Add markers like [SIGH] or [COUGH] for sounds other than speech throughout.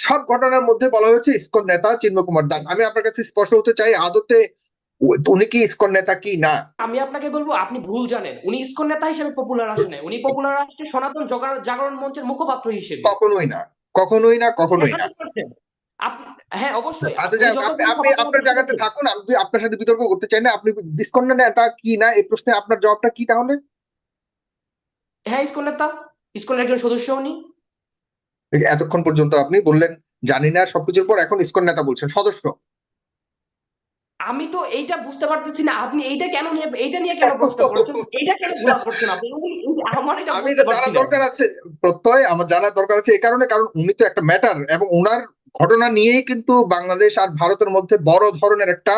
সব ঘটনার মধ্যে বলা হয়েছে ইসকন নেতা চিন্ময় কুমার দাস। আমি আপনার কাছে স্পষ্ট হতে চাই আদতে উনি কি ইসকন নেতা কি না? আমি আপনাকে বলব আপনি ভুল জানেন। উনি ইসকন নেতা হিসেবে পপুলার আসেন উনি পপুলার আসছে সনাতন জগা- জাগরণ মঞ্চের মুখপাত্র হিসেবে। কখনোই না কখনোই না কখনোই না। হ্যাঁ অবশ্যই। আচ্ছা আপনি আপনি আপনি আপনার জায়গাতে থাকুন আমি আপনার সাথে বিতর্ক করতে চাই না। আপনি ইসকন নেতা কি না এই প্রশ্নে আপনার জবাবটা কি তাহলে? হ্যাঁ ইসকন নেতা। ইসকনের একজন সদস্য উনি। এতক্ষণ পর্যন্ত আপনি বললেন জানি না সবকিছুর পর এখন ইসকন নেতা বলছেন সদস্য। আমি তো এইটা বুঝতে পারতেছি না আপনি এইটা কেন নিয়ে এইটা নিয়ে কেন প্রশ্ন [LAUGHS] করছেন? এইটা কেন করছেন আপনি? আমার এটা আমি এটা জানার দরকার আছে প্রত্যয় আমার জানার দরকার আছে এই কারণে কারণ উনি তো একটা ম্যাটার এবং ওনার ঘটনা নিয়েই কিন্তু বাংলাদেশ আর ভারতের মধ্যে বড় ধরনের একটা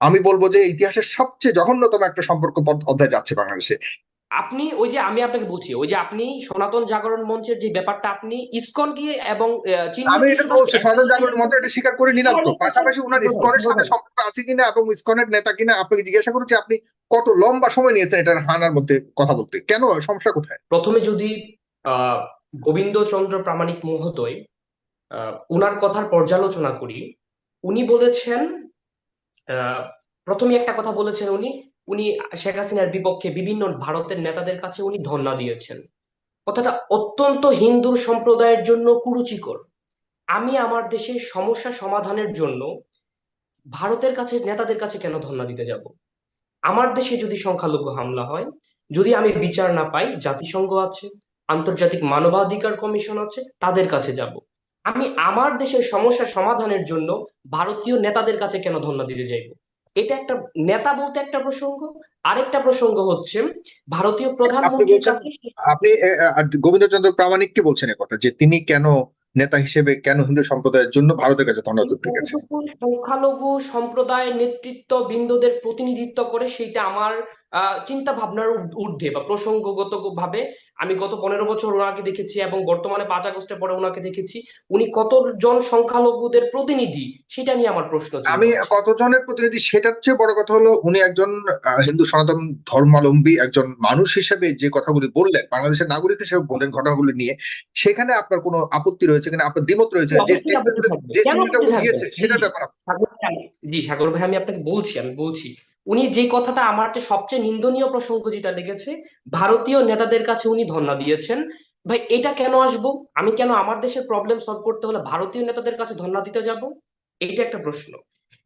আমি বলব যে ইতিহাসের সবচেয়ে জঘন্যতম একটা সম্পর্ক অধ্যায় যাচ্ছে বাংলাদেশে। আপনি ওই যে আমি আপনাকে বলছি ওই যে আপনি সনাতন জাগরণ মঞ্চের যে ব্যাপারটা আপনি ইসকনকে এবং আহ, চিন্ময় আমি এটা বলছি সদর জাগরণ মন্ত্র এটা স্বীকার করে নিলাম তো। পাশাপাশি ওনার ইসকনের সাথে সম্পর্ক আছে কিনা এবং ইসকনের নেতা কিনা আপনাকে জিজ্ঞাসা করেছি আপনি কত লম্বা সময় নিয়েছেন এটার হানার মধ্যে কথা বলতে? কেন? সমস্যা কোথায়? প্রথমে যদি আহ গোবিন্দচন্দ্র প্রামাণিক মহোদয় আহ, উনার কথার পর্যালোচনা করি উনি বলেছেন আহ, প্রথমে একটা কথা বলেছেন উনি উনি শেখ হাসিনার বিপক্ষে বিভিন্ন ভারতের নেতাদের কাছে উনি ধর্ণা দিয়েছেন। কথাটা অত্যন্ত হিন্দু সম্প্রদায়ের জন্য কুরুচিকর। আমি আমার দেশের সমস্যা সমাধানের জন্য ভারতের কাছে, নেতাদের কাছে কেন ধর্ণা দিতে যাব? আমার দেশে যদি সংখ্যালঘু হামলা হয়, যদি আমি বিচার না পাই, জাতিসংঘ আছে, আন্তর্জাতিক মানবাধিকার কমিশন আছে, তাদের কাছে যাব। আমি আমার দেশের সমস্যা সমাধানের জন্য ভারতীয় নেতাদের কাছে কেন ধর্ণা দিতে যাইব? এটা একটা নেতা বলতে একটা প্রসঙ্গ আরেকটা প্রসঙ্গ হচ্ছে ভারতীয় প্রধানমন্ত্রী আপনি গোবিন্দচন্দ্র প্রামাণিককে বলছেন কথা? যে তিনি কেন নেতা হিসেবে কেন হিন্দু সম্প্রদায়ের জন্য ভারতের কাছে ধন্যবাদ সংখ্যালঘু সম্প্রদায়ের নেতৃত্ব বিন্দুদের প্রতিনিধিত্ব করে সেইটা আমার চিন্তা ভাবনার ঊর্ধ্বে বা প্রসঙ্গগত ভাবে আমি গত পনেরো বছর ওনাকে দেখেছি এবং বর্তমানে পাঁচ আগস্টের পরে ওনাকে দেখেছি উনি কতজন সংখ্যালঘুদের প্রতিনিধি সেটা নিয়ে আমার প্রশ্ন আমি কতজনের প্রতিনিধি সেটার চেয়ে বড় কথা হলো উনি একজন হিন্দু সনাতন ধর্মাবলম্বী একজন মানুষ হিসেবে যে কথাগুলি বললেন বাংলাদেশের নাগরিক হিসেবে বললেন ঘটনাগুলি নিয়ে সেখানে আপনার কোনো আপত্তি রয়েছে কিনা আপনার দ্বিমত রয়েছে যে স্টেটমেন্টটা? দিয়েছে সেটার জি। ব্যাপার জি সাগর ভাই আমি আপনাকে বলছি আমি বলছি উনি যে কথাটা আমার যে সবচেয়ে নিন্দনীয় প্রসঙ্গ যেটা লেগেছে ভারতীয় নেতাদের কাছে উনি ধর্ণা দিয়েছেন। ভাই এটা কেন আসব? আমি কেন আমার দেশের প্রবলেম সলভ করতে হলে ভারতীয় নেতাদের কাছে ধর্ণা দিতে যাব? এটা একটা প্রশ্ন।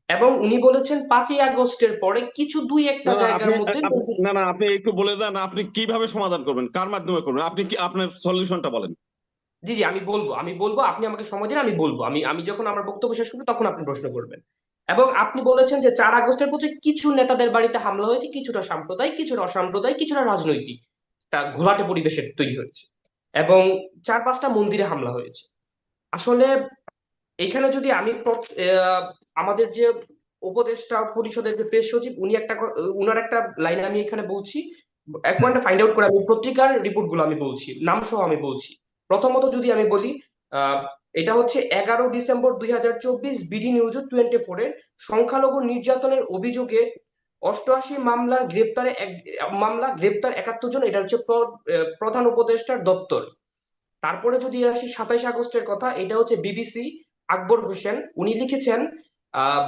এবং উনি বলেছেন পাঁচই আগস্টের পরে কিছু দুই একটা জায়গার মধ্যে না না আপনি একটু বলে দেন আপনি কীভাবে সমাধান করবেন কার মাধ্যমে করবেন? আপনি কি আপনার সলিউশনটা বলেন। জি জি আমি বলব আমি বলব আপনি আমাকে সময় দিন আমি বলব। আমি আমি যখন আমার বক্তব্য শেষ করব তখন আপনি প্রশ্ন করবেন। এবং আপনি বলেছেন যে চার আগস্টের পথে কিছু নেতাদের বাড়িতে হামলা হয়েছে, কিছুটা সাম্প্রদায়িক, কিছুটা অসাম্প্রদায়িক, কিছুটা রাজনৈতিক। তা ঘোলাটে পরিবেশের তৈরি হয়েছে এবং চার পাঁচটা মন্দিরে হামলা হয়েছে। আসলে এখানে যদি আমি প্র- আমাদের যে উপদেষ্টা পরিষদের যে প্রেস সচিব, উনি একটা উনার একটা লাইন আমি এখানে বলছি। এক পয়েন্টে ফাইন্ড আউট করে আমি, পত্রিকার রিপোর্টগুলো আমি বলছি নাম সহ আমি বলছি। প্রথমত যদি আমি বলি এটা হচ্ছে এগারো ডিসেম্বর দুই হাজার চব্বিশ বিডি নিউজ টোয়েন্টি ফোর এর সংখ্যালঘু নির্যাতনের অভিযোগে অষ্টআশি মামলার গ্রেফতারে মামলা গ্রেফতার একাত্তর জন, এটা হচ্ছে প্র- প্রধান উপদেষ্টার দপ্তর। তারপরে যদি আসি সাতাইশ আগস্টের কথা, এটা হচ্ছে বিবিসি আকবর হোসেন। উনি লিখেছেন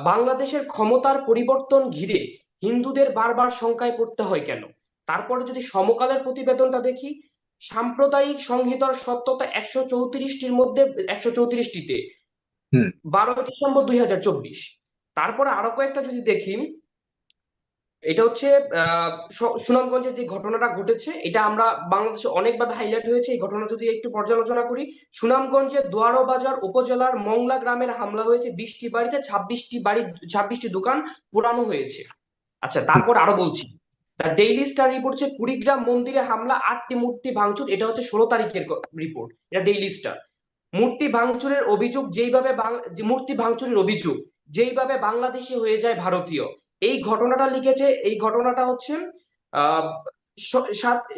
বাংলাদেশের ক্ষমতার পরিবর্তন ঘিরে হিন্দুদের বারবার শঙ্কায় পড়তে হয় কেন? তারপরে যদি সমকালের প্রতিবেদনটা দেখি সাম্প্রদায়িক সংহিতার সত্যতা একশো চৌত্রিশটির মধ্যে একশো চৌত্রিশটিতে। বারো ডিসেম্বর দুই হাজার চব্বিশ। তারপরে আরও কয়েকটা যদি দেখি এটা হচ্ছে আহ, স- সুনামগঞ্জে যে ঘটনাটা ঘটেছে এটা আমরা বাংলাদেশে অনেকভাবে হাইলাইট হয়েছে। এই ঘটনা যদি একটু পর্যালোচনা করি সুনামগঞ্জের দোয়ারো বাজার উপজেলার মংলা গ্রামের হামলা হয়েছে। বিশটি বাড়িতে ছাব্বিশটি বাড়ি ছাব্বিশটি দোকান পোড়ানো হয়েছে। আচ্ছা তারপর আরও বলছি। দ্য ডেইলি স্টার রিপোর্ট হচ্ছে কুড়িগ্রাম মন্দিরে হামলা আটটি মূর্তি ভাঙচুর এটা হচ্ছে ষোলো তারিখের রিপোর্ট এটা ডেইলি স্টার মূর্তি ভাঙচুরের অভিযোগ যেইভাবে মূর্তি ভাঙচুরের অভিযোগ যেইভাবে বাংলাদেশি হয়ে যায় ভারতীয় এই ঘটনাটা লিখেছে এই ঘটনাটা হচ্ছে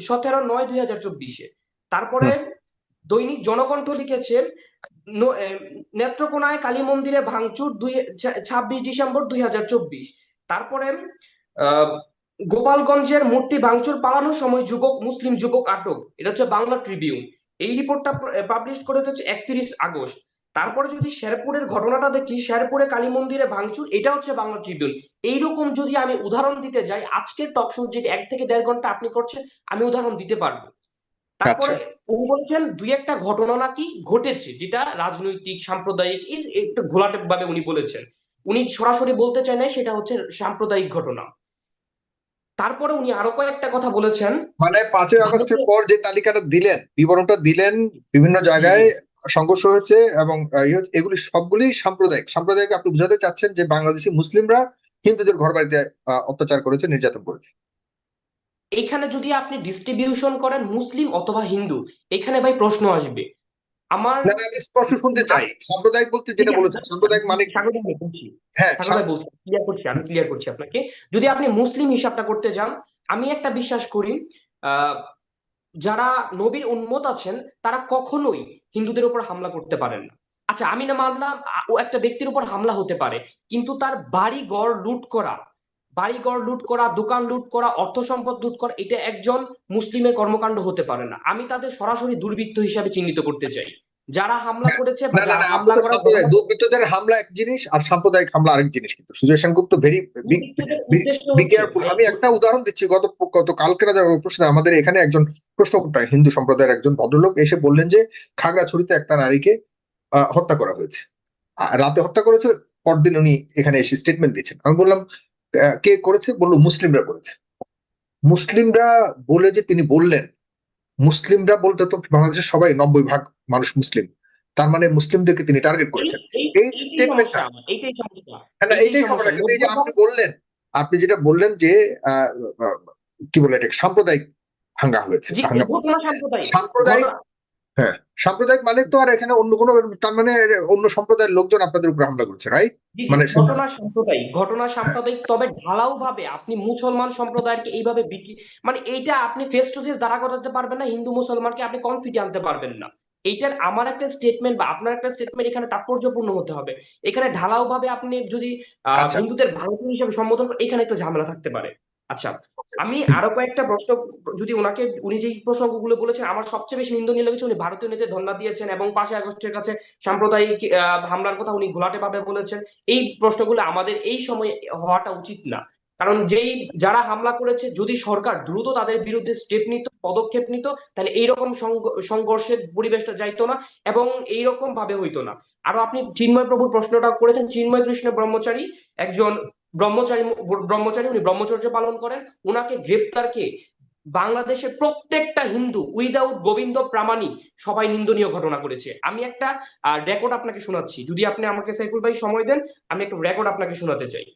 সতেরো নয় দুই হাজার চব্বিশে। তারপরে দৈনিক জনকণ্ঠ লিখেছে নেত্রকোনায় কালী মন্দিরে ভাঙচুর দুই ছাব্বিশ ডিসেম্বর দুই হাজার চব্বিশ। তারপরে আহ, গোপালগঞ্জের মূর্তি ভাঙচুর পালানোর সময় যুবক মুসলিম যুবক আটক। এটা হচ্ছে বাংলা ট্রিবিউন। এই রিপোর্টটা পাবলিশ করে হচ্ছে একত্রিশ আগস্ট। তারপরে যদি শেরপুরের ঘটনাটা দেখি শেরপুরে কালী মন্দিরে ভাঙচুর এটা হচ্ছে বাংলা ট্রিবিউন। এইরকম যদি আমি উদাহরণ দিতে যাই আজকের টক শো যেটা এক থেকে দেড় ঘণ্টা আপনি করছেন আমি উদাহরণ দিতে পারব। তারপরে উনি বলছেন দুই একটা ঘটনা নাকি ঘটেছে যেটা রাজনৈতিক সাম্প্রদায়িক একটু ঘোলাটে ভাবে উনি বলেছেন। উনি সরাসরি বলতে চায় না সেটা হচ্ছে সাম্প্রদায়িক ঘটনা। তারপরে উনি আরও কয়েকটা কথা বলেছেন। মানে পাঁচই আগস্টের পর যে তালিকাটা দিলেন বিবরণটা দিলেন বিভিন্ন জায়গায় সংঘর্ষ হয়েছে এবং ইয়ে এগুলি সবগুলি সাম্প্রদায়িক। সাম্প্রদায়িক আপনি বোঝাতে চাচ্ছেন যে বাংলাদেশি মুসলিমরা হিন্দুদের ঘর বাড়িতে আহ, অত্যাচার করেছে নির্যাতন করেছে। এইখানে যদি আপনি ডিস্ট্রিবিউশন করেন মুসলিম অথবা হিন্দু এখানে ভাই প্রশ্ন আসবে। আমার না আমি স্পষ্ট শুনতে চাই। সাম্প্রদায়িক বলতে যেটা বলেছেন সাম্প্রদায়িক মানে হ্যাঁ ক্লিয়ার করছি আমি ক্লিয়ার করছি আপনাকে। যদি আপনি মুসলিম হিসাবটা করতে যান আমি একটা বিশ্বাস করি যারা নবীর উন্মত আছেন তারা কখনোই হিন্দুদের উপর হামলা করতে পারেন না। আচ্ছা আমি না মানলাম ও একটা ব্যক্তির উপর হামলা হতে পারে কিন্তু তার বাড়ি ঘর লুট করা বাড়ি ঘর লুট করা দোকান লুট করা অর্থ সম্পদ লুট করা এটা একজন মুসলিমের কর্মকাণ্ড হতে পারে না। আমি তাদের সরাসরি দুর্বৃত্ত হিসাবে চিহ্নিত করতে চাই। যারা হামলা করেছে হামলা দুর্বৃত্তদের হামলা এক জিনিস আর সাম্প্রদায়িক হামলা আরেক জিনিস কিন্তু। সুজয় সেনগুপ্ত ভেরি কেয়ারফুল আমি একটা উদাহরণ দিচ্ছি গত গত কালকে না যাওয়া প্রশ্নে আমাদের এখানে একজন প্রশ্নকর্তা হিন্দু সম্প্রদায়ের একজন ভদ্রলোক এসে বললেন যে খাগড়াছড়িতে একটা নারীকে আহ, হত্যা করা হয়েছে। রাতে হত্যা করেছে পরদিন উনি এখানে এসে স্টেটমেন্ট দিচ্ছেন। আমি বললাম কে করেছে? বলল মুসলিমরা করেছে। মুসলিমরা বলে যে তিনি বললেন মুসলিমরা বলতে তো বাংলাদেশের সবাই নব্বই ভাগ মানুষ মুসলিম। তার মানে মুসলিমদেরকে তিনি টার্গেট করেছেন। এই- হ্যাঁ না, এইটাই এইটাই সমস্যা। সমস্যা। কিন্তু এই যে আপনি বললেন আপনি যেটা বললেন যে কি বলে এটা সাম্প্রদায়িক হাঙ্গা হয়েছে সাম্প্রদায়িক। হ্যাঁ। সাম্প্রদায়িক মানে তো আর এখানে অন্য কোনো তার মানে অন্য সম্প্রদায়ের লোকজন আপনাদের উপর হামলা করছে রাইট মানে ঘটনা সাম্প্রদায়িক ঘটনা সাম্প্রদায়িক তবে ঢালাও ভাবে আপনি মুসলমান সম্প্রদায়কে এইভাবে মানে এইটা আপনি ফেস টু ফেস দাঁড়া করাতে পারবেন না হিন্দু মুসলমানকে আপনি কনফিডে আনতে পারবেন না। এইটার আমার একটা স্টেটমেন্ট বা আপনার একটা স্টেটমেন্ট এখানে তাৎপর্যপূর্ণ হতে হবে। এখানে ঢালাও ভাবে আপনি যদি আচ্ছা। হিন্দুদের ভারতীয় হিসেবে সম্বোধন এখানে একটু ঝামেলা থাকতে পারে। আচ্ছা আমি আরও কয়েকটা প্রশ্ন, যদি ওনাকে, উনি যে প্রসঙ্গগুলো বলেছেন, আমার সবচেয়ে বেশি নিন্দনীয় লেগেছে, উনি ভারতীয় নেতাদের ধন্যবাদ দিয়েছেন এবং পাঁচই আগস্টের কাছে সাম্প্রদায়িক হামলার কথা উনি ঘোলাটে ভাবে বলেছেন। এই প্রশ্নগুলো আমাদের এই সময় হওয়াটা উচিত না। কারণ যেই, যারা হামলা করেছে, যদি সরকার দ্রুত তাদের বিরুদ্ধে স্টেপ নিত, পদক্ষেপ নিত, তাহলে এইরকম সংঘ- সংঘর্ষের পরিবেশটা যাইতো না এবং এইরকম ভাবে হইতো না। আরও আপনি চিন্ময় প্রভুর প্রশ্নটা করেছেন, চিন্ময় কৃষ্ণ ব্রহ্মচারী একজন ব্রহ্মচারী ব্রহ্মচারী উনি ব্রহ্মচর্য পালন করেন। ওনাকে গ্রেফতারকে বাংলাদেশের প্রত্যেকটা হিন্দু উইদাউট গোবিন্দ প্রামাণিক সবাই নিন্দনীয় ঘটনা করেছে। আমি একটা রেকর্ড আপনাকে শোনাচ্ছি। যদি আপনি আমাকে সাইফুল ভাই সময় দেন আমি একটা রেকর্ড আপনাকে শোনাতে চাই।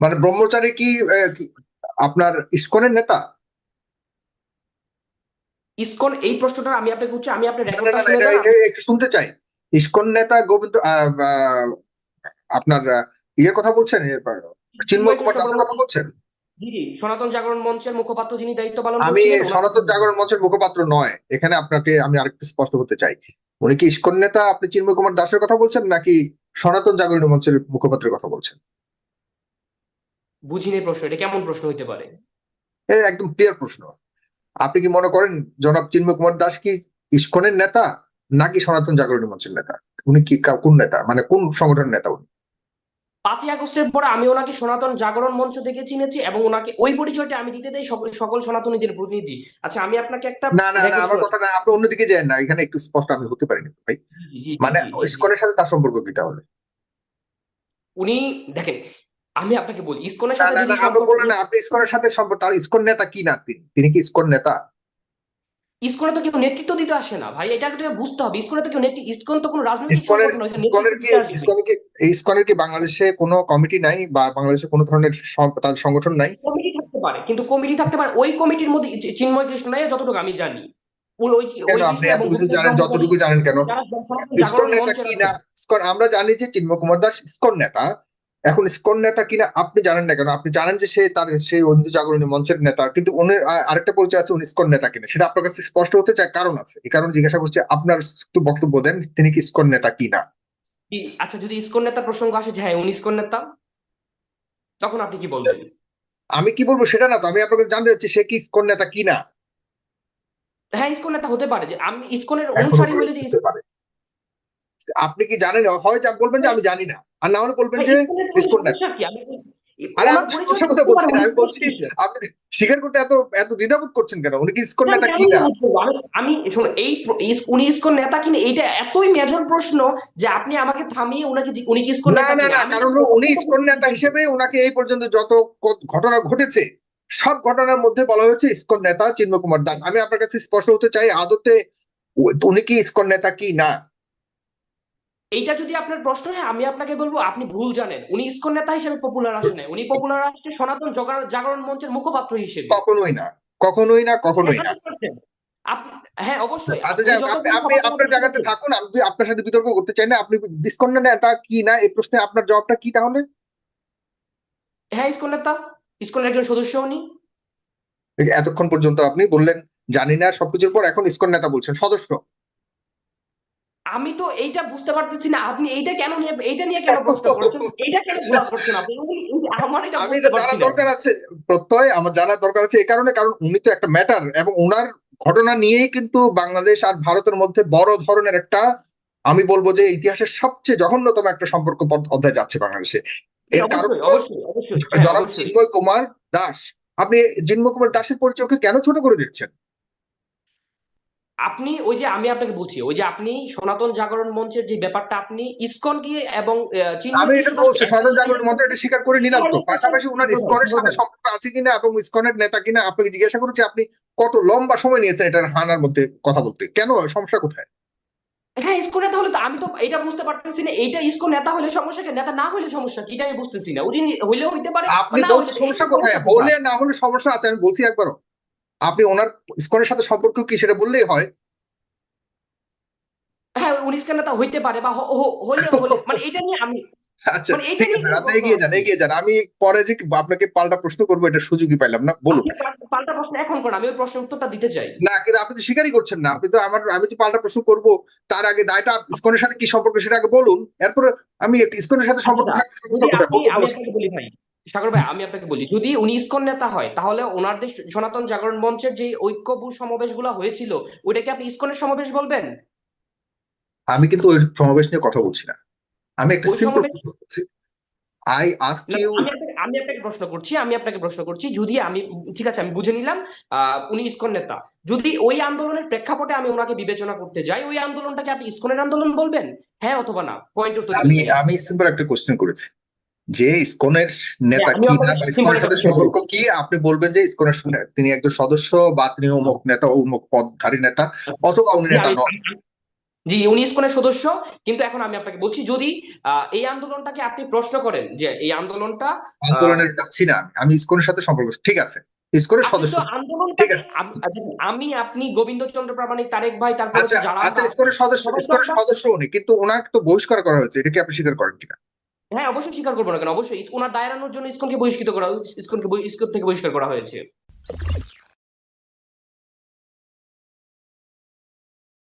মানে ব্রহ্মচারী কি আপনার ইসকনের নেতা? ইসকন এই প্রশ্নটা আমি আপনাকে উচ্চ আমি আপনার রেকর্ডটা শুনতে চাই। ইসকন নেতা গোবিন্দ আপনার ইয়ের কথা বলছেন চিন্ময় কুমার দাসের কথা বলছেন? জি জি সনাতন জাগরণ মঞ্চের মুখপাত্র যিনি দায়িত্ব পালন আমি সনাতন জাগরণ মঞ্চের মুখপাত্র নয় এখানে আপনাকে আমি আরেকটু স্পষ্ট হতে চাই। উনি কি ইসকন নেতা? আপনি চিন্ময় কুমার দাসের কথা বলছেন নাকি সনাতন জাগরণ মঞ্চের মুখপাত্রের কথা বলছেন? বুঝিনি প্রশ্ন এটা কেমন প্রশ্ন হইতে পারে? একদম ক্লিয়ার প্রশ্ন। আপনি কি মনে করেন জনাব চিন্ময় কুমার দাস কি ইস্কনের নেতা নাকি সনাতন জাগরণ মঞ্চের নেতা? উনি কি কোন নেতা? মানে কোন সংগঠনের নেতা উনি? পাঁচই আগস্টের পরে আমি ওনাকে সনাতন জাগরণ মঞ্চ থেকে চিনেছি এবং ওনাকে ওই পরিচয়টা আমি দিতে দেই সকল সনাতনীদের প্রতিনিধি। আচ্ছা আমি আপনাকে একটা না না না আমার কথা না আপনি অন্যদিকে যান না এখানে একটু স্পষ্ট আমি হতে পারিনি ভাই। মানে। ইসকনের সাথে তার সম্পর্ক কি তাহলে? উনি দেখেন আমি আপনাকে বলি ইসকনের সাথে না আপনি ইসকনের সাথে সম্পর্ক তার ইসকন নেতা কি না? তিনি তিনি কি ইসকন নেতা? ইসকনে তো কেউ নেতৃত্ব দিতে আসে না ভাই। এটা একটা বুঝতে হবে। ইসকনে তো কেউ নেতৃত্ব ইসকন তো কোনো রাজনৈতিক সংগঠন নয় ইসকনের কি ইসকনের কি ইসকনের কি বাংলাদেশে কোনো কমিটি নাই বা বাংলাদেশে কোনো ধরনের তার সংগঠন নাই? কমিটি থাকতে পারে কিন্তু কমিটি থাকতে পারে। ওই কমিটির মধ্যে চিন্ময় কৃষ্ণ নাই যতটুকু আমি জানি। আমরা জানি যে চিন্ময় কুমার দাস ইসকন নেতা। এখন ইসকন নেতা কিনা আপনি জানেন না কেন? আপনি জানেন যে সে তার সেই হিন্দু জাগরণী মঞ্চের নেতা কিন্তু উনি আরেকটা পরিচয় আছে উনি ইসকন নেতা কিনা। সেটা আপনার কাছে স্পষ্ট হতে চায় কারণ আছে। এই কারণে জিজ্ঞাসা করছে আপনার একটু বক্তব্য দেন তিনি কি ইসকন নেতা কিনা? আচ্ছা যদি ইসকন নেতা প্রসঙ্গ আসে যে হ্যাঁ উনি ইসকন নেতা তখন আপনি কি বলবেন? আমি কি বলব সেটা না তো আমি আপনাকে জানতে চাচ্ছি সে কি ইসকন নেতা কিনা? হ্যাঁ ইসকন নেতা হতে পারে যে আমি ইসকনের অনুসারী হলে যে আপনি কি জানেন? হয় যা বলবেন যে আমি জানি না। আর না হলে বলবেন যে আরে আমি পরিচয় কথা বলছি না আমি বলছি আপনি স্বীকার করতে এত এত দ্বিধাবোধ করছেন কেন? উনি কি ইসকন নেতা কি না? আমি এই উনি ইসকন নেতা কিনা এইটা এতই মেজর প্রশ্ন যে আপনি আমাকে থামিয়ে উনাকে উনি কি ইসকন নেতা না না? কারণ উনি ইসকন নেতা হিসেবে এই পর্যন্ত যত ঘটনা ঘটেছে সব ঘটনার মধ্যে বলা হয়েছে ইসকন নেতা চিন্ময় কুমার দাস। আমি আপনার কাছে স্পষ্ট হতে চাই আদতে উনি কি ইসকন নেতা কি না? এইটা যদি আপনার প্রশ্ন হয় আমি আপনাকে বলব আপনি ভুল জানেন। উনি ইসকন নেতা হিসেবে পপুলার আসে উনি পপুলার আসছে সনাতন জাগরণ মঞ্চের মুখপাত্র হিসেবে। কখনোই না। কখনোই না কখনোই না। 100% হ্যাঁ অবশ্যই। আচ্ছা আপনি আপনার জায়গাতে থাকুন আমি আপনার সাথে বিতর্ক করতে চাই না। আপনি ইসকন নেতা কি না এই প্রশ্নে আপনার জবাবটা কি তাহলে? হ্যাঁ ইসকন নেতা। ইসকনের একজন সদস্য উনি। এতক্ষণ পর্যন্ত আপনি বললেন জানি না সবকিছুর পর এখন ইসকন নেতা বলছেন সদস্য। আমি তো এইটা বুঝতে পারতেছি না আপনি এইটা কেন নিয়ে এইটা নিয়ে কেন প্রশ্ন করছেন? এইটা কেন ঘোরা করছেন আপনি? আমার এটা আমি এটা জানার দরকার আছে প্রত্যয় আমার জানার দরকার আছে এই কারণে কারণ উনি তো একটা ম্যাটার এবং ওনার ঘটনা নিয়েই কিন্তু বাংলাদেশ আর ভারতের মধ্যে বড় ধরনের একটা আমি বলব যে ইতিহাসের সবচেয়ে জঘন্যতম একটা সম্পর্ক অধ্যায় যাচ্ছে বাংলাদেশে। এর কারণ অবশ্যই অবশ্যই অবশ্যই হ্যাঁ, জনাব। চিন্ময় কুমার দাস। আপনি চিন্ময় কুমার দাসের পরিচয়কে কেন ছোট করে দিচ্ছেন? আপনি ওই যে আমি আপনাকে বলছি ওই যে আপনি সনাতন জাগরণ মঞ্চের যে ব্যাপারটা আপনি ইসকনকে এবং আমি এটা বলছি সদর জাগরণ মন্ত্র এটা স্বীকার করে নিলাম তো। পাশাপাশি ওনার ইসকনের সাথে সম্পর্ক আছে কিনা এবং ইসকনের নেতা কিনা আপনাকে জিজ্ঞাসা করেছি আপনি কত লম্বা সময় নিয়েছেন এটার হানার মধ্যে কথা বলতে? কেন? সমস্যা কোথায়? হ্যাঁ ইসকন নেতা হলে তো আমি তো এটা বুঝতে পারতেছি না এইটা ইসকন নেতা হলে সমস্যা কি? নেতা না হলে সমস্যা কি? আমি বুঝতেছি না। উনি হইলেও হইতে পারে আপনি সমস্যা কোথায়? হলে না হলে সমস্যা আছে আমি বলছি একবারও। আপনি ওনার ইসকনের সাথে সম্পর্ক কি সেটা বললেই হয়? হ্যাঁ হইতে পারে বা হলে হলে মানে এটা নিয়ে আমি আচ্ছা মানে ঠিক আছে আচ্ছা এগিয়ে যান এগিয়ে যান। আমি পরে যে আপনাকে পাল্টা প্রশ্ন করব এটা সুযোগই পাইলাম না বলুন। পাল্টা- প্রশ্ন এখন করেন আমি ওই প্রশ্নের উত্তরটা দিতে চাই। না কিন্তু আপনি তো স্বীকারই করছেন না আপনি তো আমার আমি যে পাল্টা প্রশ্ন করব তার আগে দায়টা ইসকনের সাথে কি সম্পর্ক সেটা আগে বলুন এরপরে আমি ইসকনের সাথে সম্পর্ক আচ্ছা, বলি ভাই। সাগর ভাই আমি আপনাকে বলি যদি উনি ইসকন নেতা হয় তাহলে ওনাদের সনাতন জাগরণ মঞ্চের যে ঐক্যবু সমাবেশগুলো হয়েছিল ওইটাকে আপনি ইসকনের সমাবেশ বলবেন? আমি কিন্তু ওই সমাবেশ নিয়ে কথা বলছি না। আমি একটা সিম্পল বলছি আই আস্ক ইউ আমি আপনাকে প্রশ্ন করছি আমি আপনাকে প্রশ্ন করছি যদি আমি ঠিক আছে আমি বুঝে নিলাম আহ, উনি ইসকন নেতা। যদি ওই আন্দোলনের প্রেক্ষাপটে আমি ওনাকে বিবেচনা করতে যাই ওই আন্দোলনটাকে আপনি ইসকনের আন্দোলন বলবেন? হ্যাঁ অথবা না? পয়েন্ট উত্তর আমি আমি সিম্পল একটা কোশ্চেন করেছি। যে ইসকনের নেতা কি না ইসকনের সাথে সম্পর্ক কি আপনি বলবেন যে ইসকনের তিনি একজন সদস্য বা তিনি অমুক নেতা অমুক পদধারী নেতা অথবা উনি নেতা নন জি উনি ইসকনের সদস্য কিন্তু এখন আমি আপনাকে বলছি যদি এই আন্দোলনটাকে আপনি প্রশ্ন করেন যে এই আন্দোলনটা আন্দোলনের যাচ্ছি না আমি। ইসকনের সাথে সম্পর্ক ঠিক আছে ইসকনের সদস্য তো আন্দোলনটা ঠিক আছে। আমি- আপনি গোবিন্দচন্দ্র প্রামাণিক তারেক ভাই তারপরে আচ্ছা যারা আচ্ছা ইসকনের সদস্য সদস্য ইসকনের সদস্য উনি কিন্তু ওনাকে তো বহিষ্কার করা হয়েছে এটা কি আপনি স্বীকার করেন কিনা হ্যাঁ অবশ্যই স্বীকার করব না কেন? অবশ্যই ওনার দায় এড়ানোর জন্য ইসকনকে বহিষ্কৃত করা ইসকনকে ইসকন থেকে বহিষ্কার করা হয়েছে।